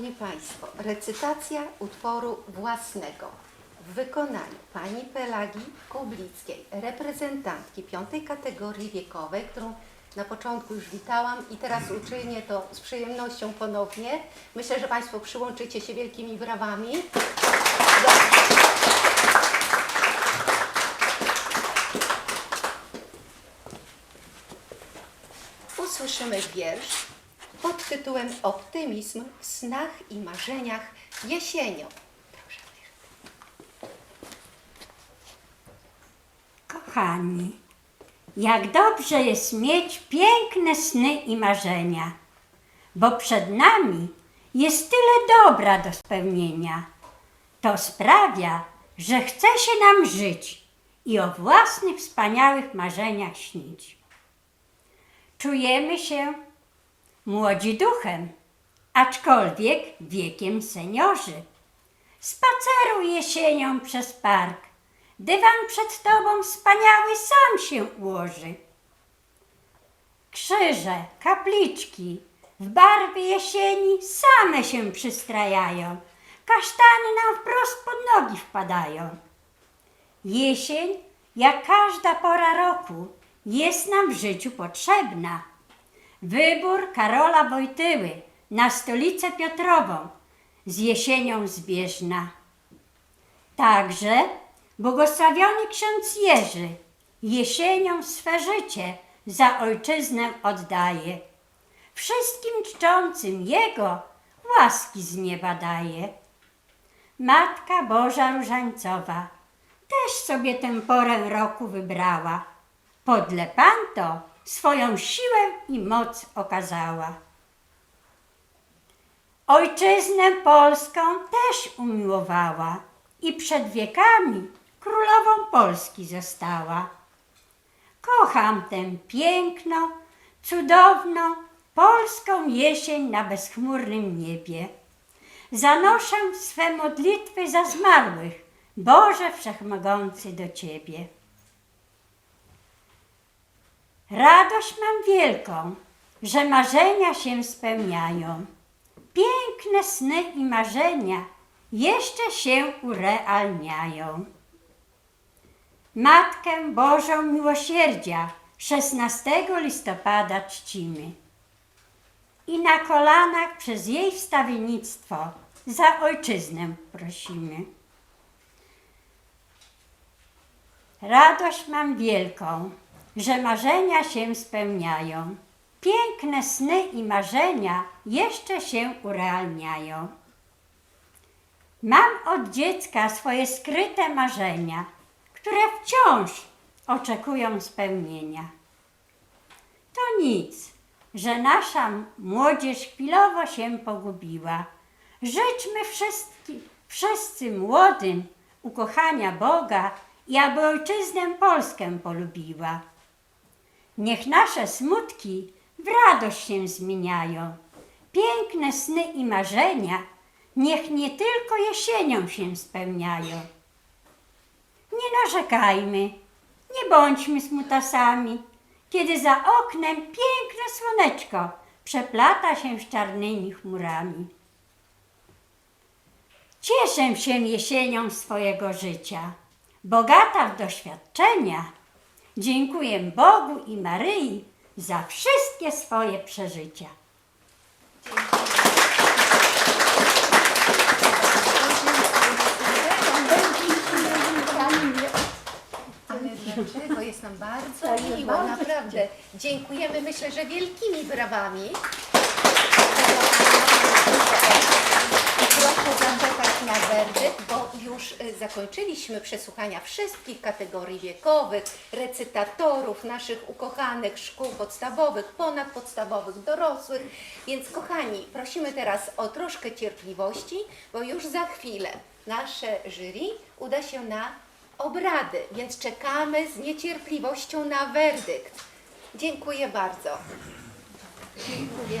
Szanowni Państwo, recytacja utworu własnego w wykonaniu pani Pelagi Kublickiej, reprezentantki piątej kategorii wiekowej, którą na początku już witałam i teraz uczynię to z przyjemnością ponownie. Myślę, że Państwo przyłączycie się wielkimi brawami. Usłyszymy wiersz pod tytułem Optymizm w snach i marzeniach jesienią. Kochani, jak dobrze jest mieć piękne sny i marzenia, bo przed nami jest tyle dobra do spełnienia. To sprawia, że chce się nam żyć i o własnych wspaniałych marzeniach śnić. Czujemy się młodzi duchem, aczkolwiek wiekiem seniorzy. Spaceruj jesienią przez park. Dywan przed tobą wspaniały sam się ułoży. Krzyże, kapliczki w barwy jesieni same się przystrajają. Kasztany nam wprost pod nogi wpadają. Jesień, jak każda pora roku, jest nam w życiu potrzebna. Wybór Karola Wojtyły na stolicę Piotrową z jesienią zbieżna. Także błogosławiony ksiądz Jerzy jesienią swe życie za ojczyznę oddaje. Wszystkim czczącym Jego łaski z nieba daje. Matka Boża Różańcowa też sobie tę porę roku wybrała. Podle Panto swoją siłę i moc okazała. Ojczyznę polską też umiłowała i przed wiekami królową Polski została. Kocham tę piękną, cudowną polską jesień na bezchmurnym niebie. Zanoszę swe modlitwy za zmarłych, Boże Wszechmogący do Ciebie. Radość mam wielką, że marzenia się spełniają. Piękne sny i marzenia jeszcze się urealniają. Matkę Bożą Miłosierdzia 16 listopada czcimy i na kolanach przez jej wstawiennictwo za ojczyznę prosimy. Radość mam wielką, że marzenia się spełniają. Piękne sny i marzenia jeszcze się urealniają. Mam od dziecka swoje skryte marzenia, które wciąż oczekują spełnienia. To nic, że nasza młodzież chwilowo się pogubiła. Życzmy wszyscy, wszyscy młodym ukochania Boga i aby ojczyznę Polskę polubiła. Niech nasze smutki w radość się zmieniają. Piękne sny i marzenia niech nie tylko jesienią się spełniają. Nie narzekajmy, nie bądźmy smutasami, kiedy za oknem piękne słoneczko przeplata się z czarnymi chmurami. Cieszę się jesienią swojego życia, bogata w doświadczenia. Dziękuję Bogu i Maryi za wszystkie swoje przeżycia. Dlaczego? Jest nam bardzo miło, naprawdę. Dziękujemy, myślę, że wielkimi brawami. Zakończyliśmy przesłuchania wszystkich kategorii wiekowych, recytatorów, naszych ukochanych szkół podstawowych, ponadpodstawowych, dorosłych. Więc kochani, prosimy teraz o troszkę cierpliwości, bo już za chwilę nasze jury uda się na obrady, więc czekamy z niecierpliwością na werdykt. Dziękuję bardzo. Dziękuję.